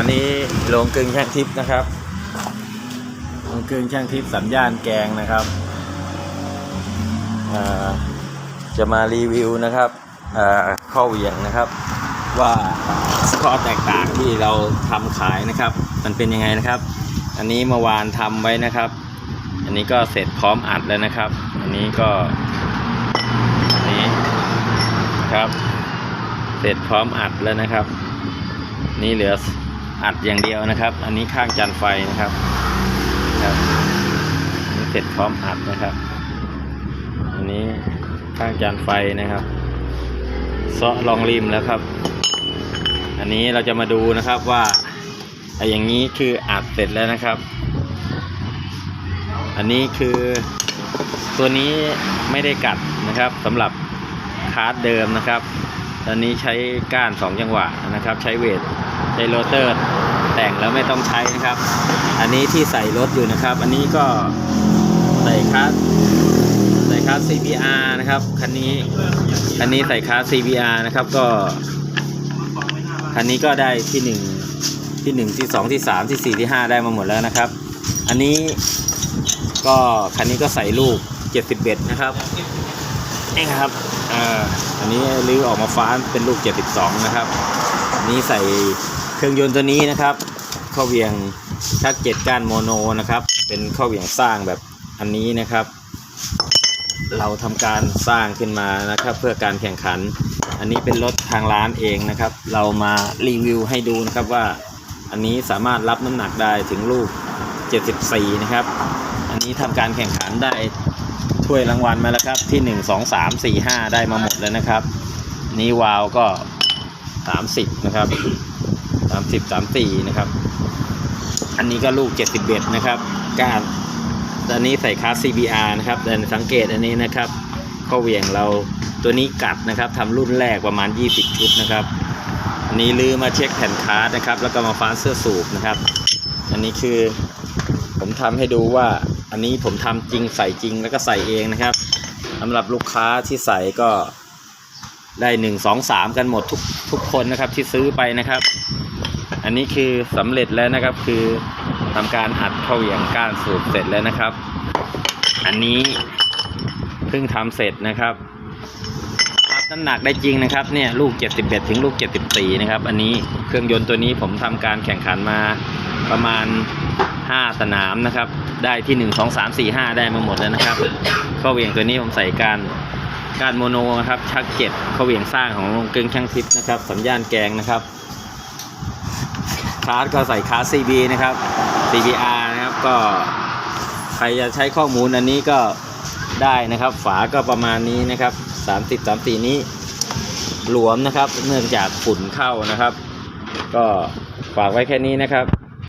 อันนี้โรงกลึงช่างทิพย์นะครับโรงกลึงช่างทิพย์สัญญาณแกงนะครับจะมารีวิวนะครับอ่าข้อเหวี่ยงนะครับ ว่าข้อแตกต่างที่เราทำขายนะครับ มันเป็นยังไงนะครับ อันนี้เมื่อวานทำไว้นะครับ อันนี้ก็เสร็จพร้อมอัดแล้วนะครับ อันนี้ก็อันนี้ครับ เสร็จพร้อมอัดแล้วนะครับ นี่เหลือ อัดอย่างเดียวนะครับ อันนี้ข้างจานไฟนะครับครับนี่เสร็จพร้อมอัดนะครับ อันนี้ข้างจานไฟนะครับเซาะรองริมแล้วครับ อันนี้เราจะมาดูนะครับว่าไอ้อย่างนี้คืออัดเสร็จแล้วนะครับ อันนี้คือตัวนี้ไม่ได้กัดนะครับสำหรับคาร์ดเดิมนะครับ ตอนนี้ใช้ก้านสองจังหวะนะครับ ใช้เวท ช้โรเตอร์แต่งแล้วไม่ต้องใช้นะครับ อันนี้ที่ใส่รถอยู่นะครับ อันนี้ก็ใส่คัสใส่คัส CBR นะครับคันนี้คันนี้ใส่คัส CBR นะครับก็คันนี้ก็ได้ที่หนึ่งที่หนึ่งที่สองที่สามที่สี่ที่ห้าได้มาหมดแล้วนะครับ อันนี้ก็คันนี้ก็ใส่ลูก70เบ็ดนะครับนี่ครับอ่าอันนี้รื้อออกมาฟ้านเป็นลูก72นะครับ อันนี้ใส่ เครื่องยนต์ตัวนี้นะครับข้อเวียงชักเจ็ดก้านโมโนนะครับ เป็นข้อเวียงสร้างแบบอันนี้นะครับ เราทำการสร้างขึ้นมานะครับ เพื่อการแข่งขัน อันนี้เป็นรถทางร้านเองนะครับ เรามารีวิวให้ดูนะครับว่า อันนี้สามารถรับน้ำหนักได้ถึงลูก 74 นะครับ อันนี้ทำการแข่งขันได้ถ้วยรางวัลมาแล้วครับที่หนึ่งสองสามสี่ห้าได้มาหมดแล้วนะครับ นี้วาวก็ สามสิบนะครับสามสิบสามสี่นะครับ อันนี้ก็ลูกเจ็ดสิบเอ็ดนะครับก้านอันนี้ใส่คาส CBR นะครับแต่สังเกตอันนี้นะครับข้อเหวี่ยงเราตัวนี้กัดนะครับทำรุ่นแรกประมาณ 20 ชุดนะครับ อันนี้ลือมาเช็คแผ่นคาร์ดนะครับ แล้วก็มาฟ้านเสื้อสูบนะครับ อันนี้คือผมทำให้ดูว่าอันนี้ผมทำจริงใส่จริงแล้วก็ใส่เองนะครับสำหรับลูกค้าที่ใส่ก็ ได้หนึ่งสองสามกันหมดทุกทุกคนนะครับที่ซื้อไปนะครับ อันนี้คือสำเร็จแล้วนะครับคือทำการอัดเข้าเหวี่ยงก้านสูบเสร็จแล้วนะครับ อันนี้เพิ่งทำเสร็จนะครับรับน้ำหนักได้จริงนะครับเนี่ยลูก 71 ถึงลูก 74 นะครับ อันนี้เครื่องยนต์ตัวนี้ผมทำการแข่งขันมาประมาณ 5 สนามนะครับ ได้ที่ 1 2 3 4 5 ได้มาหมดแล้วนะครับข้อเหวี่ยงตัวนี้ผมใส่การ การโมโนนะครับชักเจ็ดข้อเหวี่ยงสร้างของโรงกลึงช่างทิพย์นะครับ สัญญาณแกงนะครับคาร์ดก็ใส่คาร์ด CB นะครับ CBR นะครับก็ใครจะใช้ข้อมูลอันนี้ก็ได้นะครับ ฝาก็ประมาณนี้นะครับ 30 34 นี้หลวมนะครับ เนื่องจากฝุ่นเข้านะครับ ก็ฝากไว้แค่นี้นะครับ